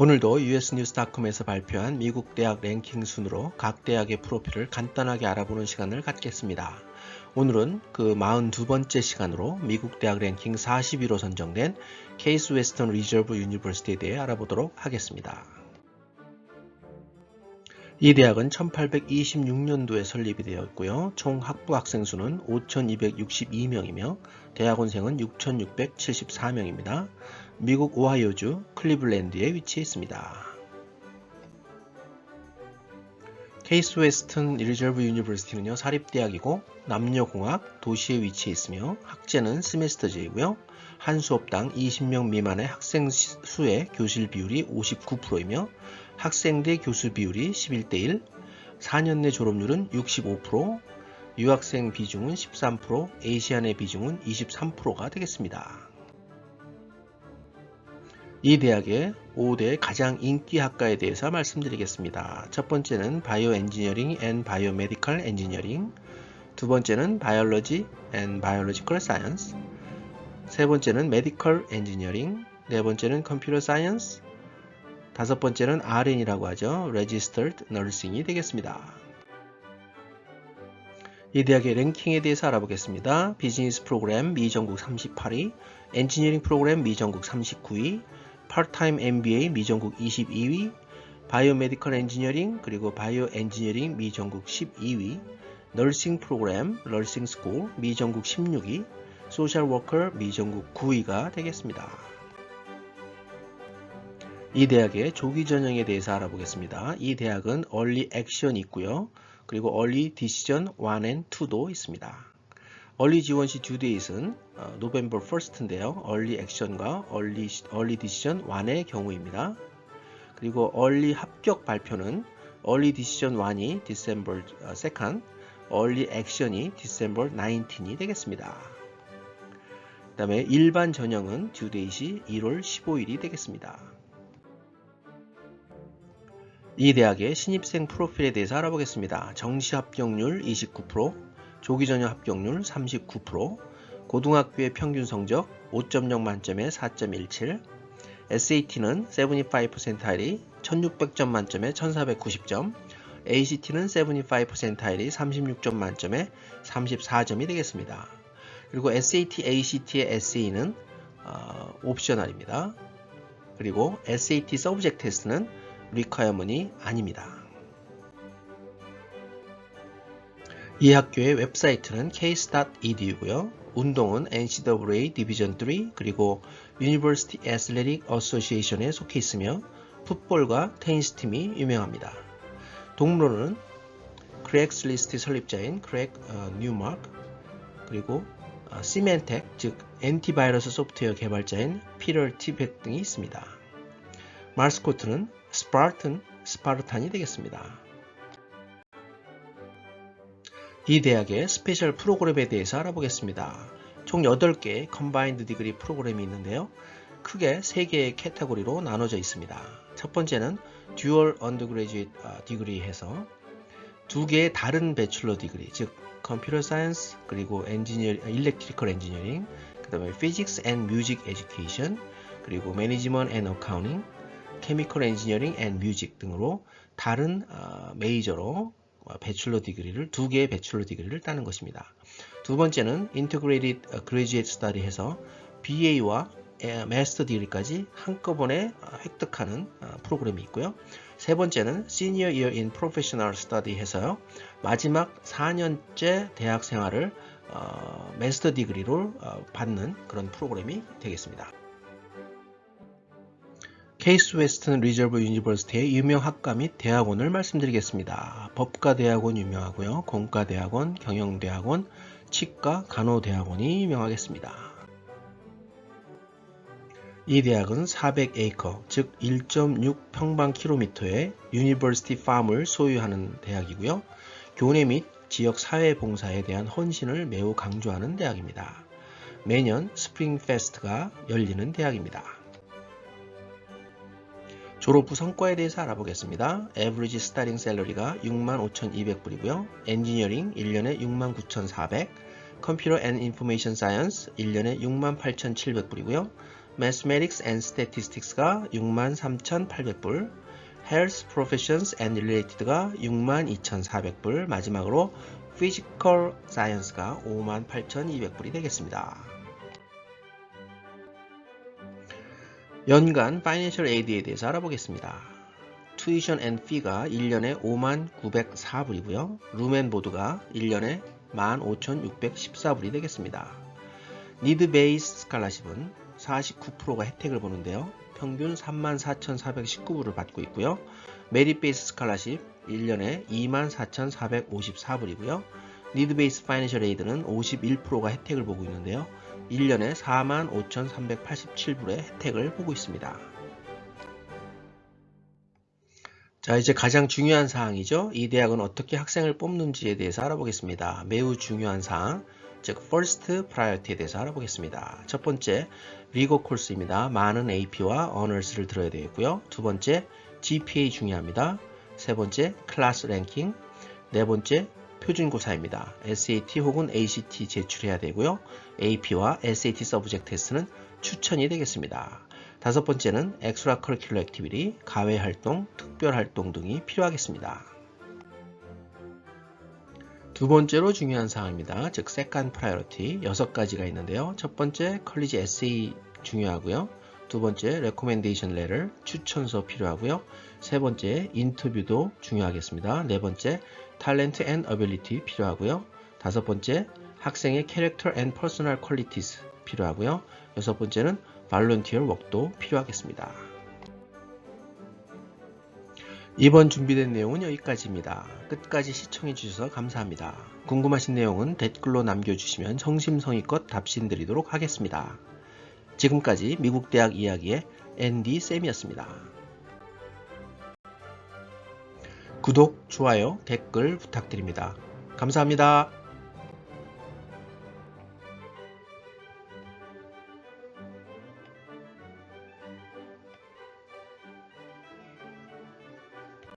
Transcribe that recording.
오늘도 usnews.com에서 발표한 미국 대학 랭킹 순으로 각 대학의 프로필을 간단하게 알아보는 시간을 갖겠습니다. 오늘은 그 42번째 시간으로 미국 대학 랭킹 40위로 선정된 케이스 웨스턴 리저브 유니버시티에 대해 알아보도록 하겠습니다. 이 대학은 1826년도에 설립이 되었고요. 총 학부 학생 수는 5,262명이며 대학원생은 6,674명입니다. 미국 오하이오주 클리블랜드에 위치해 있습니다. 케이스 웨스턴 리저브 유니버시티는요 사립대학이고 남녀공학 도시에 위치해 있으며 학제는 스메스터제이고요 한 수업당 20명 미만의 학생 수의 교실 비율이 59%이며 학생 대 교수 비율이 11대 1, 4년 내 졸업률은 65%, 유학생 비중은 13%, 에이시안의 비중은 23%가 되겠습니다. 이 대학의 5대 가장 인기 학과에 대해서 말씀드리겠습니다. 첫 번째는 바이오 엔지니어링 앤 바이오 메디컬 엔지니어링, 두 번째는 바이올로지 앤 바이올로지컬 사이언스, 세 번째는 메디컬 엔지니어링, 네 번째는 컴퓨터 사이언스, 다섯 번째는 RN이라고 하죠. Registered Nursing이 되겠습니다. 이 대학의 랭킹에 대해서 알아보겠습니다. 비즈니스 프로그램 미 전국 38위, 엔지니어링 프로그램 미 전국 39위, 파트타임 MBA 미 전국 22위, 바이오메디컬 엔지니어링 그리고 바이오 엔지니어링 미 전국 12위, 널싱 프로그램 널싱 스쿨 미 전국 16위, 소셜 워커 미 전국 9위가 되겠습니다. 이 대학의 조기 전형에 대해서 알아보겠습니다. 이 대학은 얼리 액션이 있고요. 그리고 얼리 디시전 1 and 2도 있습니다. 얼리 지원 시 듀데이트는 노벤버 1스트인데요. 얼리 액션과 얼리, 얼리 디시전 1의 경우입니다. 그리고 얼리 합격 발표는 얼리 디시전 1이 디셈버 2nd, 얼리 액션이 디셈버 19이 되겠습니다. 그 다음에 일반 전형은 듀데이시 1월 15일이 되겠습니다. 이 대학의 신입생 프로필에 대해서 알아보겠습니다. 정시 합격률 29%, 조기 전형 합격률 39%, 고등학교의 평균 성적 5.0 만점에 4.17, SAT는 75%타일이 1600점 만점에 1490점, ACT는 75%타일이 36점 만점에 34점이 되겠습니다. 그리고 SAT, ACT의 SA는 어, 옵셔널입니다. 그리고 SAT 서브젝트 테스트는 리퀘어먼이 아닙니다. 이 학교의 웹사이트는 case.edu고요. 운동은 NCAA 디비전 3 그리고 University Athletic Association에 속해 있으며 풋볼과 테니스 팀이 유명합니다. 동물원은 크랙슬리스트 설립자인 크랙 어, 뉴마크 그리고 어, 시멘텍 즉 엔티바이러스 소프트웨어 개발자인 피터 티벳 등이 있습니다. 마스코트는 스파르탄 스파르탄이 되겠습니다. 이 대학의 스페셜 프로그램에 대해서 알아보겠습니다. 총 8개의 컨바인드 디그리 프로그램이 있는데요. 크게 3개의 캐테고리로 나눠져 있습니다. 첫 번째는 듀얼 언더그레지트 디그리 해서 두 개의 다른 배출러 디그리, 즉 컴퓨터 사이언스 그리고 엔지니어 일렉트리컬 엔지니어링, 그다음에 피직스 앤 뮤직 에듀케이션, 그리고 매니지먼트 앤 어카운팅, 케미컬 엔지니어링 앤 뮤직 등으로 다른 어, 메이저로 배출러 디그리를 두 개의 배출러 디그리를 따는 것입니다. 두 번째는 Integrated Graduate Study 해서 BA와 마스터 디그리까지 한꺼번에 획득하는 프로그램이 있고요. 세 번째는 Senior Year in Professional Study 해서요. 마지막 4년째 대학 생활을 어, 마스터 디그리로 어, 받는 그런 프로그램이 되겠습니다. 케이스 웨스턴 리저브 유니버시티의 유명 학과 및 대학원을 말씀드리겠습니다. 법과대학원 유명하고요. 공과대학원, 경영대학원, 치과, 간호대학원이 유명하겠습니다. 이 대학은 400에이커, 즉 1.6 평방킬로미터의 유니버시티 팜을 소유하는 대학이고요. 교내 및 지역 사회 봉사에 대한 헌신을 매우 강조하는 대학입니다. 매년 스프링 페스트가 열리는 대학입니다. 졸업 후 성과에 대해서 알아보겠습니다. Average Starting Salary가 65,200불이고요. 엔지니어링 1년에 69,400, Computer and Information Science 1년에 68,700불이고요. Mathematics and Statistics가 63,800불, Health Professions and Related가 62,400불, 마지막으로 Physical Science가 58,200불이 되겠습니다. 연간 Financial Aid에 대해서 알아보겠습니다. Tuition and Fee가 1년에 59,904불이고요. 룸앤보드가 1년에 15,614불이 되겠습니다. 니드 베이스 스칼라십은 49%가 혜택을 보는데요. 평균 34,419불을 받고 있고요. 메리 베이스 스칼라십 1년에 24,454불이고요. 니드 베이스 파이낸셜 에이드는 51%가 혜택을 보고 있는데요. 1년에 45,387불의 혜택을 보고 있습니다. 자, 이제 가장 중요한 사항이죠. 이 대학은 어떻게 학생을 뽑는지에 대해서 알아보겠습니다. 매우 중요한 사항, 즉 first priority에 대해서 알아보겠습니다. 첫 번째, 리고 코र्스입니다. 많은 AP와 Honors를 들어야 되고요. 두 번째, GPA 중요합니다. 세 번째, 클래스 랭킹. 네 번째, 표준고사입니다. SAT 혹은 ACT 제출해야 되고요. AP와 SAT 서브젝트 테스트는 추천이 되겠습니다. 다섯 번째는 엑스트라 커리큘러 액티비티, 가외 활동, 특별 활동 등이 필요하겠습니다. 두 번째로 중요한 사항입니다. 즉 세컨 프라이어티 여섯 가지가 있는데요. 첫 번째 컬리지 에세이 중요하고요. 두 번째 레코멘데이션 레를 추천서 필요하고요. 세 번째 인터뷰도 중요하겠습니다. 네 번째 탤런트 앤 어빌리티 필요하고요. 다섯 번째 학생의 캐릭터 앤 퍼스널 퀄리티스 필요하고요. 여섯 번째는 발런티어 웍도 필요하겠습니다. 이번 준비된 내용은 여기까지입니다. 끝까지 시청해 주셔서 감사합니다. 궁금하신 내용은 댓글로 남겨주시면 성심성의껏 답신드리도록 하겠습니다. 지금까지 미국 대학 이야기의 앤디 쌤이었습니다. 구독, 좋아요, 댓글 부탁드립니다. 감사합니다.